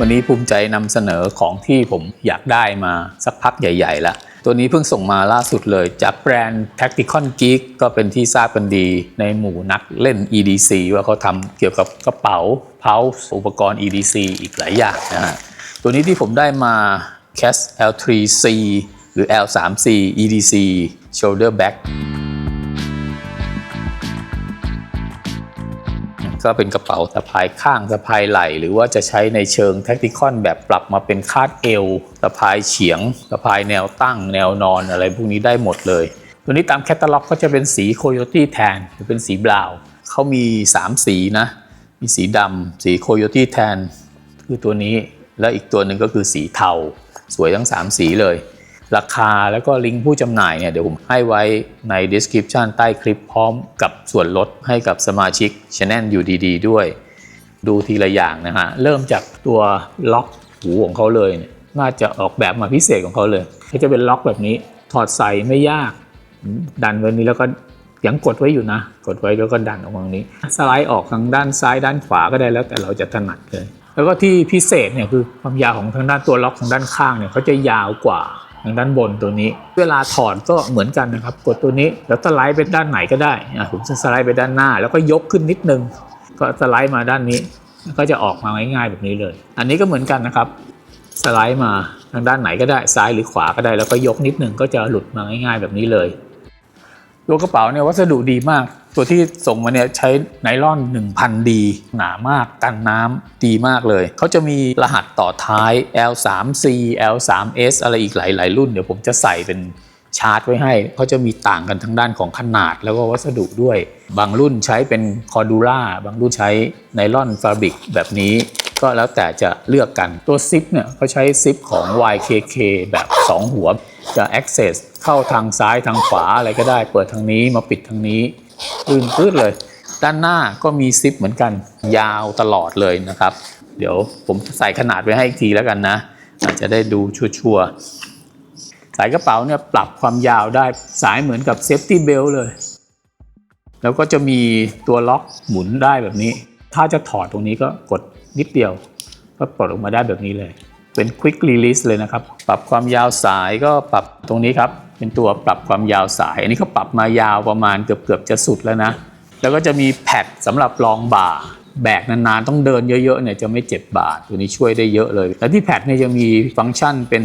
วันนี้ภูมิใจนำเสนอของที่ผมอยากได้มาสักพักใหญ่ๆแล้วตัวนี้เพิ่งส่งมาล่าสุดเลยจากแบรนด์ Tacticon Geek ก็เป็นที่ทราบกันดีในหมู่นักเล่น EDC ว่าเขาทำเกี่ยวกับกระเป๋าเพาส์อุปกรณ์ EDC อีกหลายอย่างนะฮะตัวนี้ที่ผมได้มา CAS L3C หรือ L3C EDC Shoulder Bag ก็เป็นกระเป๋าสะพายข้างสะพายไหล่ หรือว่าจะใช้ในเชิงแท็กติคอนแบบปรับมาเป็นคาดเอวสะพายเฉียงสะพายแนวตั้ง แนวนอนอะไรพวกนี้ได้หมดเลย ตัวนี้ตามแคตตาล็อกก็จะเป็นสีโคโยตี้แทนหรือเป็นสีบราวน์เขามี 3 สีนะ มีสีดำสีโคโยตี้แทนคือตัวนี้แล้วอีกตัวหนึ่งก็คือสีเทา สวยทั้ง 3 สีเลย ราคาแล้วก็ลิงก์ผู้จำหน่ายเนี่ยเดี๋ยวผมให้ไว้ใน description ใต้คลิปพร้อมกับส่วนลดให้กับสมาชิก Channel อยู่ดีๆด้วย ดูทีละอย่างนะฮะ เริ่มจากตัวล็อกหูของเขาเลยเนี่ยน่าจะออกแบบมาพิเศษของเขาเลยเขาจะเป็นล็อกแบบนี้ถอดใส่ไม่ยาก ดันไว้นี้แล้วก็ยังกดไว้อยู่นะ กดไว้แล้วก็ดันออกมาตรงนี้ สไลด์ออกทางด้านซ้ายด้านขวาก็ได้แล้วแต่เราจะถนัดเลย แล้วก็ที่พิเศษเนี่ยคือความยาวของทางด้านตัวล็อกทางด้านข้างเนี่ยเขาจะยาวกว่า ทางด้านบนตัวนี้ เวลาถอดก็เหมือนกันนะครับ กดตัวนี้แล้วสไลด์ไปด้านไหนก็ได้อะผมจะสไลด์ไปด้านหน้า แล้วก็ยกขึ้นนิดนึง ก็สไลด์มาด้านนี้ ก็จะออกมาง่ายๆแบบนี้เลย อันนี้ก็เหมือนกันนะครับสไลด์มาทางด้านไหนก็ได้ซ้ายหรือขวาก็ได้ แล้วก็ยกนิดนึงก็จะหลุดมาง่ายๆแบบนี้เลย ตัวกระเป๋าเนี่ยวัสดุดีมาก ตัวที่ส่งมาเนี่ยใช้ไนลอน 1000D หนามากกันน้ำดีมากเลย เขาจะมีรหัสต่อท้าย L3C L3S อะไรอีกหลาย ๆ รุ่น เดี๋ยวผมจะใส่เป็นชาร์ตไว้ให้เขาจะมีต่างกันทั้งด้านของขนาดแล้วก็วัสดุด้วย บางรุ่นใช้เป็นคอร์ดูล่าบางรุ่นใช้ไนลอนฟาบริกแบบนี้ ก็แล้วแต่จะเลือกกันตัวซิปเนี่ยเขาใช้ซิปของ YKK แบบ 2 หัว จะ access เข้าทางซ้ายทางขวาอะไรก็ได้ เปิดทางนี้มาปิดทางนี้ปืนปื้ดเลย ด้านหน้าก็มีซิปเหมือนกันยาวตลอดเลยนะครับ เดี๋ยวผมใส่ขนาดไว้ให้อีกทีแล้วกันนะอาจจะได้ดูชัวร์ๆสายกระเป๋าเนี่ยปรับความยาวได้สายเหมือนกับ safety belt เลย แล้วก็จะมีตัวล็อกหมุนได้แบบนี้ ถ้าจะถอดตรงนี้ก็กดนิดเดียว ก็ปลดออกมาได้แบบนี้เลย เป็น quick release เลยนะครับ ปรับความยาวสายก็ปรับตรงนี้ครับ เป็นตัวปรับความยาวสาย อันนี้เขาปรับมายาวประมาณเกือบเกือบๆจะสุดแล้วนะ แล้วก็จะมีแพดสำหรับรองบ่า แบกนานๆ ต้องเดินเยอะๆเนี่ยจะไม่เจ็บบ่า ตัวนี้ช่วยได้เยอะเลย แล้วที่แพดเนี่ยจะมีฟังก์ชันเป็น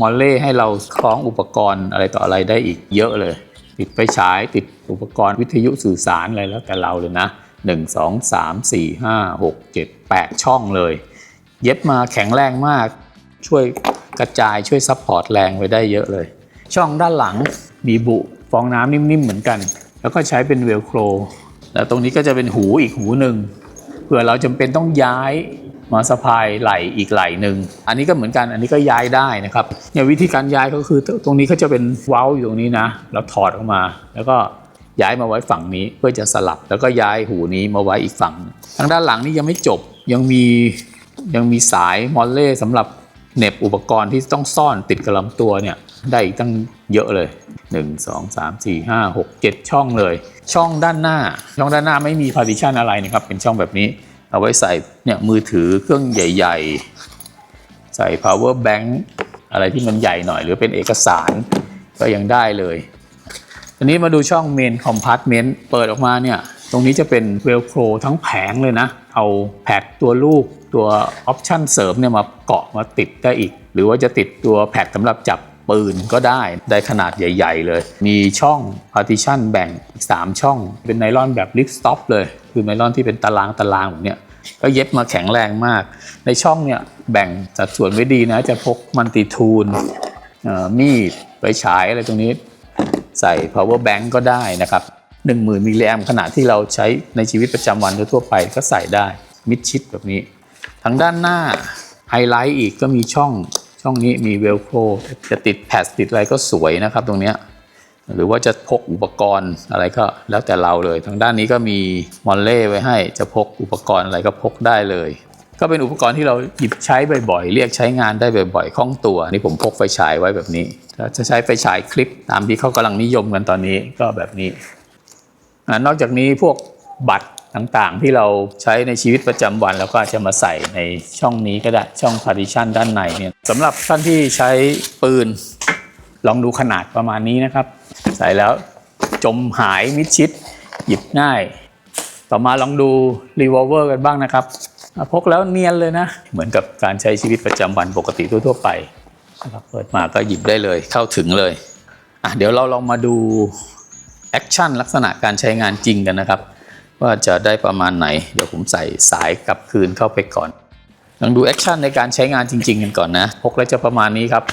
มอลเล่ให้เราคล้องอุปกรณ์อะไรต่ออะไรได้อีกเยอะเลย ติดไฟฉายติดอุปกรณ์วิทยุสื่อสารอะไรแล้วแต่เราเลยนะ1 2 3 4 5 6 7 8 ช่องเลย เย็บมาแข็งแรงมาก ช่วยกระจายช่วยซัพพอร์ตแรงไว้ได้เยอะเลย ช่องด้านหลังมีบุฟองน้ำนิ่มๆเหมือนกัน แล้วก็ใช้เป็นเวลโครแล้วตรงนี้ก็จะเป็นหูอีกหูหนึ่งเผื่อเราจำเป็นต้องย้ายมาสะพายไหล่อีกไหล่หนึ่ง อันนี้ก็เหมือนกัน อันนี้ก็ย้ายได้นะครับเนี่ยวิธีการย้ายก็คือตรงนี้เขาจะเป็นเว้าอยู่ตรงนี้นะ เราถอดออกมา แล้วก็ย้ายมาไว้ฝั่งนี้เพื่อจะสลับ แล้วก็ย้ายหูนี้มาไว้อีกฝั่ง ทางด้านหลังนี่ยังไม่จบ ยังมียังมีสายมอลเล่สำหรับ เน็บอุปกรณ์ที่ต้องซ่อนติดกับลำตัวเนี่ยได้อีกตั้งเยอะเลย 1 2 3 4 5 6 7 ช่องเลย ช่องด้านหน้า ช่องด้านหน้าไม่มี partition อะไรนะครับ เป็นช่องแบบนี้เอาไว้ใส่เนี่ยมือถือเครื่องใหญ่ ๆ ใส่ power bank อะไรที่มันใหญ่หน่อย หรือเป็นเอกสารก็ยังได้เลยทีนี้มาดูช่อง main compartment เปิดออกมาเนี่ย ตรงนี้จะเป็น velcro ทั้งแผงเลยนะ เอาแพดตัวลูกตัวออปชันเสริมเนี่ยมาเกาะมาติดได้อีก หรือว่าจะติดตัวแพดสำหรับจับปืนก็ได้ได้ขนาดใหญ่ ๆ เลย มีช่อง partition แบ่งอีก3ช่อง เป็นไนลอนแบบ lip stop เลย คือไนลอนที่เป็นตารางตารางแบบเนี้ยก็เย็บมาแข็งแรงมาก ในช่องเนี่ยแบ่งสัดส่วนไว้ดีนะ จะพกมันติทูลมีดไฟฉายอะไรตรงนี้ ใส่ power bank ก็ได้นะครับ 10,000มิลลิแอมขนาดที่เราใช้ในชีวิตประจำวันทั่วไปก็ใส่ได้มิดชิดแบบนี้ ทางด้านหน้าไฮไลท์อีกก็มีช่องช่องนี้มีเวลโครจะติดแพดติดอะไรก็สวยนะครับตรงเนี้ยหรือว่าจะพกอุปกรณ์อะไรก็แล้วแต่เราเลย ทางด้านนี้ก็มีมอลเล่ไว้ให้จะพกอุปกรณ์อะไรก็พกได้เลย ก็เป็นอุปกรณ์ที่เราหยิบใช้บ่อยๆ เรียกใช้งานได้บ่อยๆคล่องตัวนี่ผมพกไฟฉายไว้แบบนี้ถ้าจะใช้ไฟฉายคลิปตามที่เขากำลังนิยมกันตอนนี้ก็แบบนี้ นอกจากนี้พวกบัตรต่างๆ ที่เราใช้ในชีวิตประจำวันเราก็จะมาใส่ในช่องนี้ก็ได้ช่อง partition ด้านในเนี่ยสำหรับท่านที่ใช้ปืนลองดูขนาดประมาณนี้นะครับ ใส่แล้วจมหายมิดชิด หยิบง่าย ต่อมาลองดูรีวอลเวอร์กันบ้างนะครับพกแล้วเนียนเลยนะ เหมือนกับการใช้ชีวิตประจำวันปกติทั่วๆไปเปิดมาก็หยิบได้เลยเข้าถึงเลยอะเดี๋ยวเราลองมาดู แอคชั่นลักษณะการใช้งานจริงกันนะครับ ว่าจะได้ประมาณไหน เดี๋ยวผมใส่สายกลับคืนเข้าไปก่อนลองดูแอคชั่นในการใช้งานจริง ๆ กันก่อนนะพกแล้วจะประมาณนี้ครับ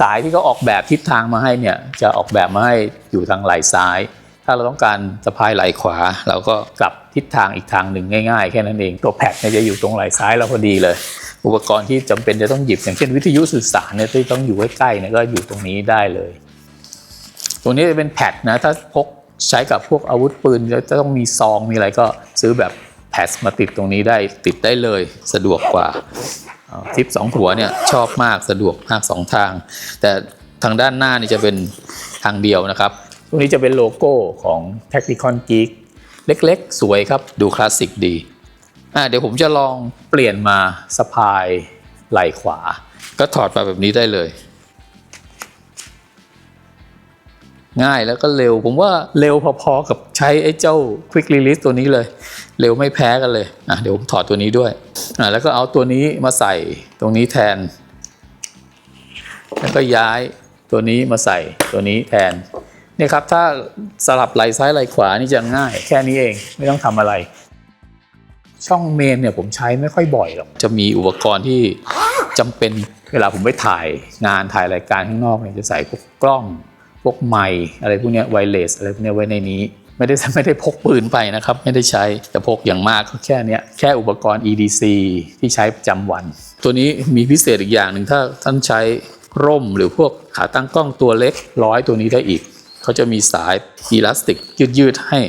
สายที่เขาออกแบบทิศทางมาให้เนี่ยจะออกแบบมาให้อยู่ทางไหล่ซ้าย ถ้าเราต้องการสะพายไหล่ขวา เราก็กลับทิศทางอีกทางหนึ่งง่ายๆ แค่นั้นเองตัวแพ็คเนี่ยจะอยู่ตรงไหล่ซ้ายเราพอดีเลย อุปกรณ์ที่จำเป็นจะต้องหยิบอย่างเช่นวิทยุสื่อสารเนี่ยที่ต้องอยู่ใกล้ๆเนี่ยก็อยู่ตรงนี้ได้เลยตัวนี้จะเป็นแพดนะถ้าพก ใช้กับพวกอาวุธปืนจะต้องมีซองมีอะไรก็ซื้อแบบแพดมาติดตรงนี้ได้ติดได้เลยสะดวกกว่าทิปสองหัวเนี่ยชอบมากสะดวกมากสองทาง แต่ทางด้านหน้านี่จะเป็นทางเดียวนะครับตรงนี้จะเป็นโลโก้ของ Tacticon Geek เล็กๆ สวยครับดูคลาสสิกดีอะเดี๋ยวผมจะลองเปลี่ยนมาสะพายไหล่ขวา ก็ถอดมาแบบนี้ได้เลย ง่ายแล้วก็เร็ว ผมว่าเร็วพอๆกับใช้ไอ้เจ้า Quick Release ตัวนี้เลย เร็วไม่แพ้กันเลยอะเดี๋ยวผมถอดตัวนี้ด้วยอะแล้วก็เอาตัวนี้มาใส่ตรงนี้แทน แล้วก็ย้ายตัวนี้มาใส่ตัวนี้แทนนี่ครับถ้าสลับไหล่ซ้ายไหล่ขวานี่จะง่าย แค่นี้เองไม่ต้องทำอะไร ช่องเมนเนี่ยผมใช้ไม่ค่อยบ่อยหรอกจะมีอุปกรณ์ที่จำเป็นเวลาผมไปถ่ายงานถ่ายรายการข้างนอกเนี่ยจะใส่พวกกล้อง พวกไมค์อะไรพวกนี้ไวเลสอะไรพวกนี้ไว้ในนี้ ไม่ได้ไม่ได้พกปืนไปนะครับ ไม่ได้ใช้แต่พกอย่างมากก็แค่เนี้ยแค่อุปกรณ์ EDC ที่ใช้ประจำวัน ตัวนี้มีพิเศษอีกอย่างหนึ่งถ้าท่านใช้ร่มหรือพวกขาตั้งกล้องตัวเล็กร้อยตัวนี้ได้อีกเขาจะมีสายอีลาสติกยืดๆให้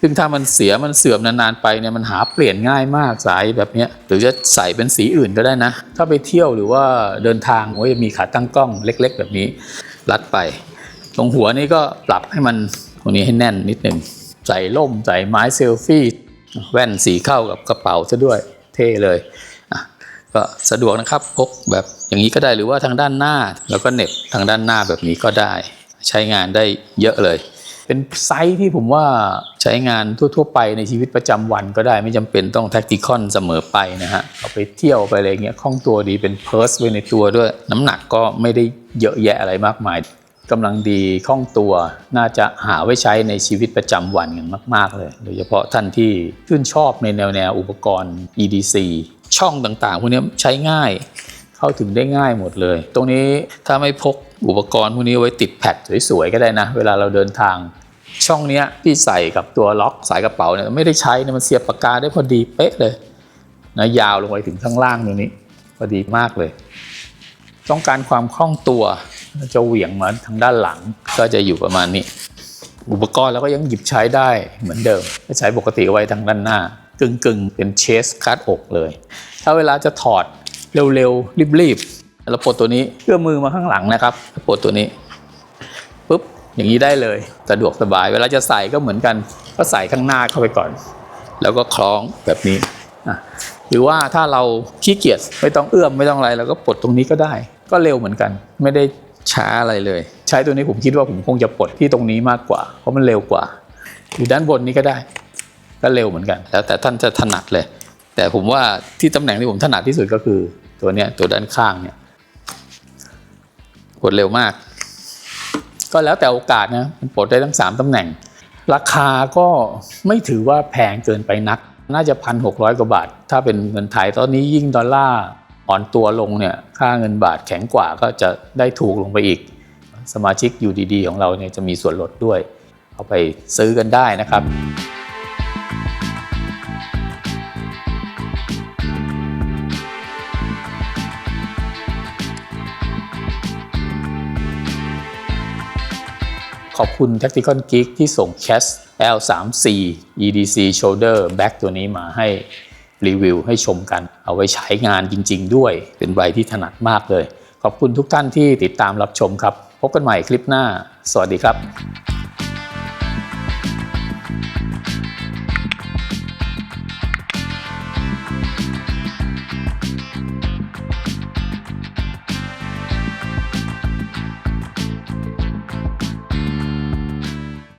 ซึ่งถ้ามันเสียมันเสื่อมนานๆไปเนี่ยมันหาเปลี่ยนง่ายมากสายแบบเนี้ยหรือจะใส่เป็นสีอื่นก็ได้นะ ถ้าไปเที่ยวหรือว่าเดินทางก็จะมีขาตั้งกล้องเล็ก ๆ แบบนี้ รัดไป ตรงหัวนี่ก็ปรับให้มันตรงนี้ให้แน่นนิดหนึ่งใส่ล่มใส่ไม้เซลฟี่แว่นสีเข้ากับกระเป๋าซะด้วยเท่เลยก็สะดวกนะครับพกแบบอย่างนี้ก็ได้หรือว่าทางด้านหน้าแล้วก็เน็บทางด้านหน้าแบบนี้ก็ได้ ใช้งานได้เยอะเลย เป็นไซส์ที่ผมว่าใช้งานทั่ว ๆ ไปในชีวิตประจำวันก็ได้ไม่จำเป็นต้องแท็กติคอนเสมอไปนะฮะเอาไปเที่ยวไปอะไรเงี้ยคล่องตัวดีเป็นเพิร์สไว้ในตัวด้วย น้ำหนักก็ไม่ได้เยอะแยะอะไรมากมาย กำลังดีคล่องตัวน่าจะหาไว้ใช้ในชีวิตประจำวันกันมาก ๆ เลย โดยเฉพาะท่านที่ชื่นชอบในแนวแนวอุปกรณ์ EDC ช่องต่างๆ พวกนี้ใช้ง่าย เข้าถึงได้ง่ายหมดเลย ตรงนี้ถ้าไม่พกอุปกรณ์พวกนี้ไว้ติดแพดสวยๆก็ได้นะ เวลาเราเดินทาง ช่องนี้ที่ใส่กับตัวล็อกสายกระเป๋าเนี่ยไม่ได้ใช้นะมันเสียบปากกาได้พอดีเป๊ะเลยนะยาวลงไปถึงข้างล่างตรงนี้พอดีมากเลย ต้องการความคล่องตัว จะเหวี่ยงมาทางด้านหลังก็จะอยู่ประมาณนี้ อุปกรณ์เราก็ยังหยิบใช้ได้เหมือนเดิมใช้ปกติไว้ทางด้านหน้ากึ่งกึ่งเป็นเชสคาดอกเลย ถ้าเวลาจะถอดเร็วๆรีบๆเราปลดตัวนี้เอื้อมมือมาข้างหลังนะครับปลดตัวนี้ปุ๊บอย่างนี้ได้เลยสะดวกสบาย เวลาจะใส่ก็เหมือนกัน ก็ใส่ข้างหน้าเข้าไปก่อน แล้วก็คล้องแบบนี้หรือว่าถ้าเราขี้เกียจไม่ต้องเอื้อมไม่ต้องอะไรเราก็ปลดตรงนี้ก็ได้ ก็เร็วเหมือนกัน ไม่ได้ ช้าอะไรเลย ใช้ตัวนี้ผมคิดว่าผมคงจะปลดที่ตรงนี้มากกว่า เพราะมันเร็วกว่า อยู่ด้านบนนี้ก็ได้ ก็เร็วเหมือนกัน แล้วแต่ท่านจะถนัดเลย แต่ผมว่าที่ตำแหน่งที่ผมถนัดที่สุดก็คือ ตัวเนี้ยตัวด้านข้างเนี่ยกดเร็วมาก ก็แล้วแต่โอกาสนะมันปลดได้ทั้ง 3ตำแหน่ง ราคาก็ไม่ถือว่าแพงเกินไปนัก น่าจะพันหกร้อยกว่าบาท ถ้าเป็นเงินไทยตอนนี้ยิ่งดอลลาร์ อ่อนตัวลงเนี่ยค่าเงินบาทแข็งกว่าก็จะได้ถูกลงไปอีก สมาชิกอยู่ดีๆของเราเนี่ยจะมีส่วนลดด้วย เอาไปซื้อกันได้นะครับขอบคุณ Tactical Geek ที่ส่ง Cash L3C EDC Shoulder Back ตัวนี้มาให้ รีวิวให้ชมกัน เอาไว้ใช้งานจริง ๆ ด้วย เป็นใบที่ถนัดมากเลย ขอบคุณทุกท่านที่ติดตามรับชมครับ พบกันใหม่คลิปหน้า สวัสดีครับ